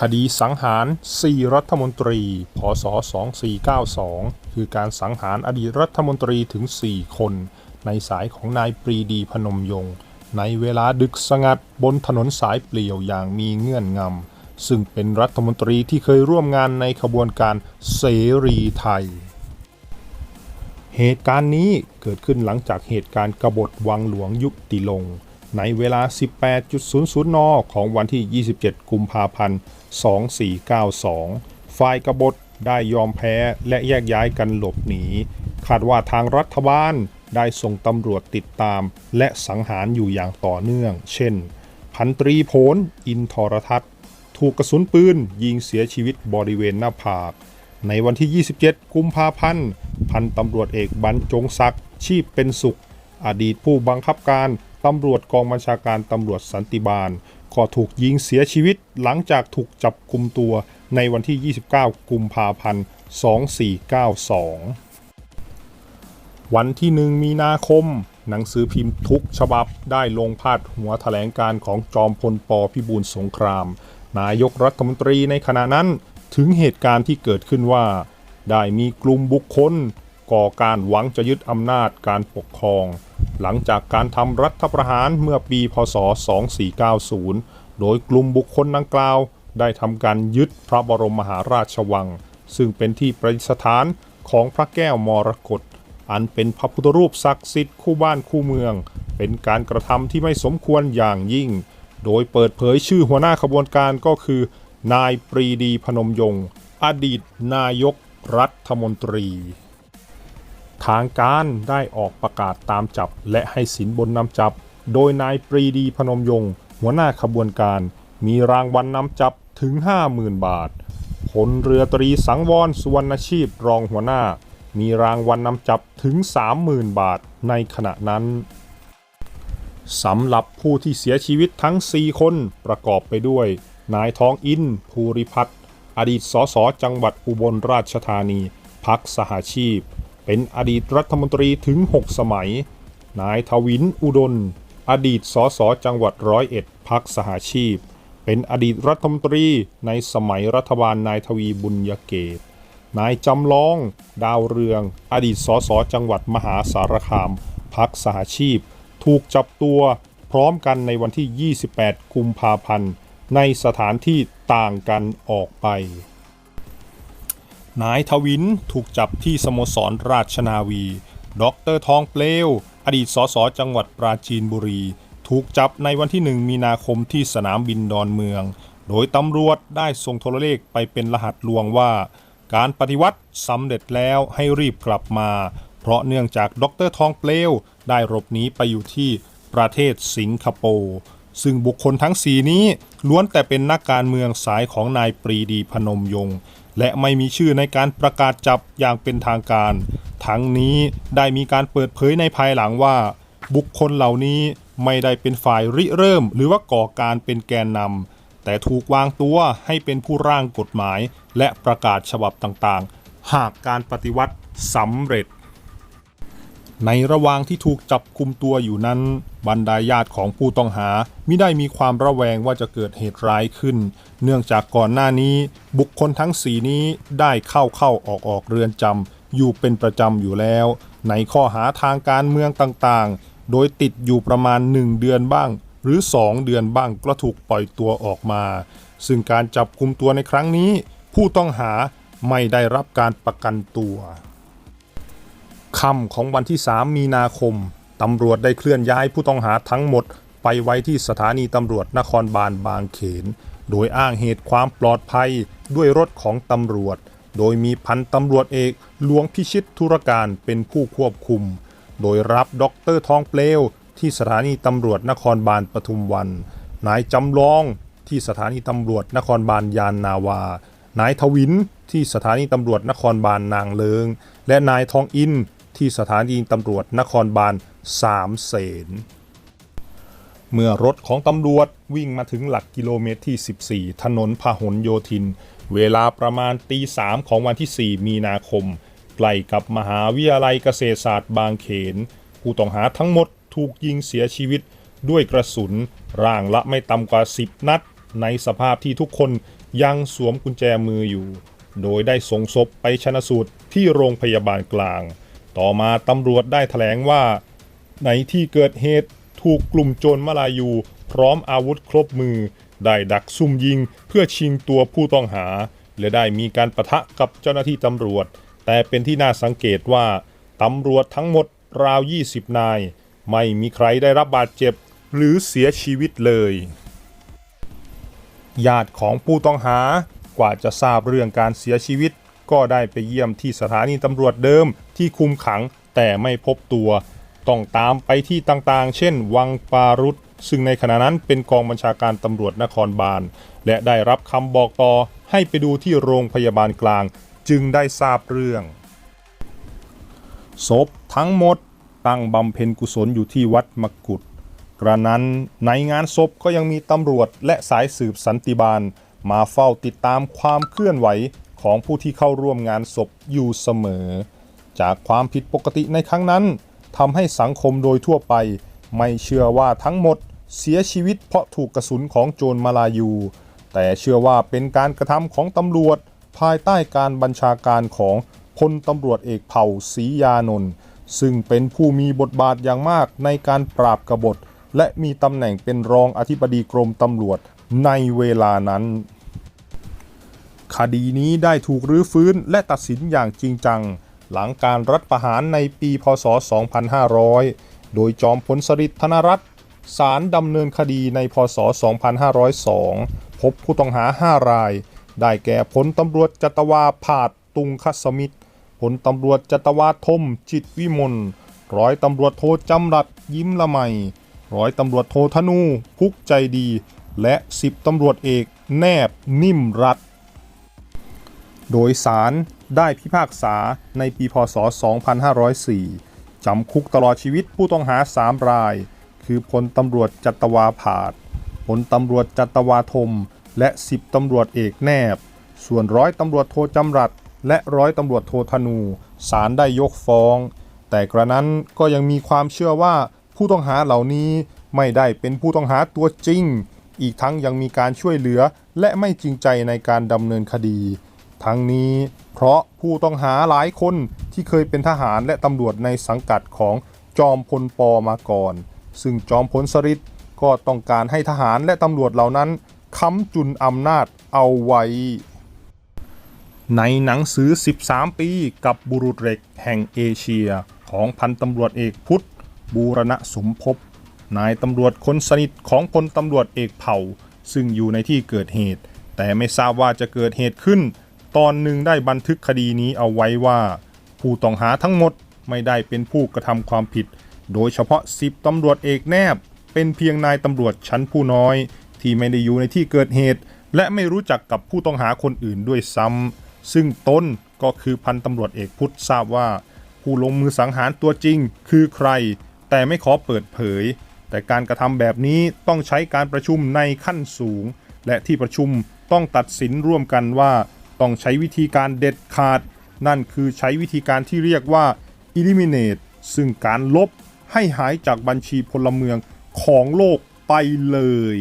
คดีสังหาร 4 รัฐมนตรี พศ 2492 คือการสังหารอดีตรัฐมนตรีถึง 4 คน ในสายของนายปรีดีพนมยงค์ในเวลาดึกสงัดบนถนนสายเปลี่ยวอย่างมีเงื่อนงำ ซึ่งเป็นรัฐมนตรีที่เคยร่วมงานในขบวนการเสรีไทย เหตุการณ์นี้เกิดขึ้นหลังจากเหตุการณ์กบฏวังหลวงยุติลงในเวลา 18.00 น ของวันที่ 27 กุมภาพันธ์ 2492 ฝ่ายกบฏได้ยอมแพ้และแยกย้ายกันหลบหนี คาดว่าทางรัฐบาลได้ส่งตำรวจติดตาม และสังหารอยู่อย่างต่อเนื่อง เช่น พันตรีโผลอินทรทัศน์ ถูกกระสุนปืนยิงเสียชีวิตบริเวณหน้าผาก ในวันที่ 27 กุมภาพันธ์ พันตำรวจเอกบรรจงศักดิ์ชีพเป็นสุข อดีตผู้บังคับการตำรวจกองบัญชาการตำรวจสันติบาล ก็ถูกยิงเสียชีวิตหลังจากถูกจับกุมตัวในวันที่ 29 กุมภาพันธ์ 2492 วันที่ 1 มีนาคม หนังสือพิมพ์ทุกฉบับได้ลงพาดหัวแถลงการของจอมพลปพิบูลสงคราม นายกรัฐมนตรีในขณะนั้นถึงเหตุการณ์ที่เกิดขึ้นว่า ได้มีกลุ่มบุคคล ก่อการหวังจะยึดอำนาจการปกครอง หลังจากการทำรัฐประหารเมื่อปีพศ 2490 โดยกลุ่มบุคคลดังกล่าว ได้ทำการยึดพระบรมมหาราชวัง ซึ่งเป็นที่ประดิษฐานของพระแก้วมรกตอันเป็นพระพุทธรูปศักดิ์สิทธิ์คู่บ้านคู่เมือง เป็นการกระทำที่ไม่สมควรอย่างยิ่ง โดยเปิดเผยชื่อหัวหน้าขบวนการก็คือ นายปรีดีพนมยงค์อดีตนายกรัฐมนตรี ทางการได้ออกประกาศตามจับ และให้สินบนนำจับ โดยนายปรีดีพนมยงค์หัวหน้าขบวนการ มีรางวัลนนำจับถึง 50,000 บาทพลเรือตรีสังวรสุวรรณชีพรองหัวหน้า มีรางวัลนนำจับถึง 30,000 บาทในขณะนั้นสำหรับผู้ที่เสียชีวิตทั้ง 4 คนประกอบไปด้วย นายทองอินภูริพัฒน์อดีตสสจังหวัดอุบลราชธานี พักสหาชีพ เป็นอดีตรัฐมนตรีถึง 6 สมัย นายทวินอุดลอดีตสสจังหวัดร้อยเอ็ดพักสหาชีพ เป็นอดีตรัฐมนตรีในสมัยรัฐบาลนายทวีบุญยเกต นายจำลอง ดาวเรือง อดีตสสจังหวัดมหาสารคามพักสหาชีพ ถูกจับตัวพร้อมกันในวันที่ 28 กุมภาพันธ์ ในสถานที่ต่างกันออกไป นายทวินถูกจับที่สโมสรราชนาวี ดรทองเปลว อดีตสสจังหวัดปราจีนบุรี ถูกจับในวันที่ 1 มีนาคมที่สนามบินดอนเมือง โดยตำรวจได้ส่งโทรเลขไปเป็นรหัสลวงว่า การปฏิวัติสำเร็จแล้วให้รีบกลับมา เพราะเนื่องจากดรทองเปลว ได้หลบหนีไปอยู่ที่ประเทศสิงคโปร์ซึ่งบุคคลทั้งสีนี้ล้วนแต่เป็นนักการเมืองสายของนายปรีดีพนมยงค์ และไม่มีชื่อในการประกาศจับอย่างเป็นทางการ ทั้งนี้ได้มีการเปิดเผยในภายหลังว่า บุคคลเหล่านี้ไม่ได้เป็นฝ่ายริเริ่ม หรือว่าก่อการเป็นแกนนำแต่ถูกวางตัวให้เป็นผู้ร่างกฎหมาย และประกาศฉบับต่างๆ หากการปฏิวัติสำเร็จ ในระหว่างที่ถูกจับคุมตัวอยู่นั้น บรรดาญาติของผู้ต้องหามิได้มีความระแวงว่าจะเกิดเหตุร้ายขึ้น เนื่องจากก่อนหน้านี้บุคคลทั้งสีนี้ได้เข้าเข้าออกออกเรือนจำอยู่เป็นประจำอยู่แล้ว ในข้อหาทางการเมืองต่างๆ โดยติดอยู่ประมาณ 1 เดือนบ้าง หรือ 2 เดือนบ้างก็ถูกปล่อยตัวออกมา ซึ่งการจับคุมตัวในครั้งนี้ ผู้ต้องหาไม่ได้รับการประกันตัว ค่ำของวันที่ 3 มีนาคม ตำรวจได้เคลื่อนย้ายผู้ต้องหาทั้งหมด ไปไว้ที่สถานีตำรวจนครบาลบางเขน โดยอ้างเหตุความปลอดภัยด้วยรถของตำรวจ โดยมีพันตำรวจเอกหลวงพิชิตธุรการเป็นผู้ควบคุม โดยรับด็อกเตอร์ทองเปลว ที่สถานีตำรวจนครบาลปทุมวัน นายจำลองที่สถานีตำรวจนครบาลยานนาวา นายทวินที่สถานีตำรวจนครบาลนางเลิง และนายทองอิน ที่สถานีตำรวจนครบาลสามเสนเมื่อรถของตำรวจวิ่งมาถึงหลักกิโลเมตรที่ 14 ถนนพหลโยธิน เวลาประมาณตีสามของวันที่ 4 มีนาคม ใกล้กับมหาวิทยาลัยเกษตรศาสตร์บางเขน ผู้ต้องหาทั้งหมดถูกยิงเสียชีวิตด้วยกระสุน ร่างละไม่ต่ำกว่า 10 นัด ในสภาพที่ทุกคนยังสวมกุญแจมืออยู่ โดยได้ส่งศพไปชนะสูตรที่โรงพยาบาลกลาง ต่อมาตำรวจได้แถลงว่า ในที่เกิดเหตุถูกกลุ่มโจรมาลายู พร้อมอาวุธครบมือ ได้ดักซุ่มยิงเพื่อชิงตัวผู้ต้องหา และได้มีการประทะกับเจ้าหน้าที่ตำรวจ แต่เป็นที่น่าสังเกตว่าตำรวจทั้งหมดราว 20 นาย ไม่มีใครได้รับบาดเจ็บ หรือเสียชีวิตเลย ญาติของผู้ต้องหากว่าจะทราบเรื่องการเสียชีวิต ก็ได้ไปเยี่ยมที่สถานีตำรวจเดิม ที่คุมขังแต่ไม่พบตัว ต้องตามไปที่ต่างๆ เช่น วังปารุษซึ่งในขณะนั้นเป็นกองบัญชาการตำรวจนครบาล และได้รับคำบอกต่อให้ไปดูที่โรงพยาบาลกลาง จึงได้ทราบเรื่องศพทั้งหมดตั้งบำเพ็ญกุศลอยู่ที่วัดมกุฏกระนั้นในงานศพก็ยังมีตำรวจและสายสืบสันติบาล มาเฝ้าติดตามความเคลื่อนไหวของผู้ที่เข้าร่วมงานศพอยู่เสมอ จากความผิดปกติในครั้งนั้นทำให้สังคมโดยทั่วไป ไม่เชื่อว่าทั้งหมดเสียชีวิตเพราะถูกกระสุนของโจรมาลายู แต่เชื่อว่าเป็นการกระทำของตำรวจ ภายใต้การบัญชาการของพลตำรวจเอกเผ่าศรียานนท์ซึ่งเป็นผู้มีบทบาทอย่างมากในการปราบกบฏ และมีตำแหน่งเป็นรองอธิบดีกรมตำรวจในเวลานั้น คดีนี้ได้ถูกรื้อฟื้นและตัดสินอย่างจริงจัง หลังการรัฐประหารในปีพศ 2500 โดยจอมพลสฤษดิ์ธนรัตน์ศาลดำเนินคดีในพศ 2502 พบผู้ต้องหา 5 ราย ได้แก่พลตำรวจจัตวาผาดตุงคสมิตรพลตำรวจจัตวาทมจิตวิมลร้อยตำรวจโทจำรัดยิ้มละไมร้อยตำรวจโทธนูพุกใจดี และสิบตำรวจเอกแนบนิ่มรัฐ โดยสารได้พิพากษาในปีพศ 2504 จำคุกตลอดชีวิตผู้ต้องหา 3 ราย คือพลตำรวจจัตวาผาดพลตำรวจจัตวาทมและ10ตำรวจเอกแนบ ส่วนร้อยตำรวจโทจำรัดและร้อยตำรวจโทธนูศาลได้ยกฟ้อง แต่กระนั้นก็ยังมีความเชื่อว่าผู้ต้องหาเหล่านี้ไม่ได้เป็นผู้ต้องหาตัวจริง อีกทั้งยังมีการช่วยเหลือและไม่จริงใจในการดำเนินคดี ทั้งนี้เพราะผู้ต้องหาหลายคนที่เคยเป็นทหารและตำรวจในสังกัดของจอมพลปอมาก่อน ซึ่งจอมพลสฤษดิ์ก็ต้องการให้ทหารและตำรวจเหล่านั้นค้ำจุนอำนาจเอาไว้ ในหนังสือ 13 ปีกับบุรุษเหล็กแห่งเอเชียของพันตำรวจเอกพุทธ บูรณะสมภพนายตำรวจคนสนิทของพลตำรวจเอกเผ่า ซึ่งอยู่ในที่เกิดเหตุ แต่ไม่ทราบว่าจะเกิดเหตุขึ้น ตอนหนึ่งได้บันทึกคดีนี้เอาไว้ว่า ผู้ต้องหาทั้งหมดไม่ได้เป็นผู้กระทำความผิด โดยเฉพาะสิบตำรวจเอกแนบ เป็นเพียงนายตำรวจชั้นผู้น้อย ที่ไม่ได้อยู่ในที่เกิดเหตุ และไม่รู้จักกับผู้ต้องหาคนอื่นด้วยซ้ำซึ่งตนก็คือพันตำรวจเอกพุทธทราบว่า ผู้ลงมือสังหารตัวจริง คือใคร แต่ไม่ขอเปิดเผย แต่การกระทำแบบนี้ต้องใช้การประชุมในขั้นสูง และที่ประชุมต้องตัดสินร่วมกันว่า ต้องใช้วิธีการเด็ดขาด นั่นคือใช้วิธีการที่เรียกว่า eliminate ซึ่งการลบให้หายจากบัญชีพลเมืองของโลกไปเลย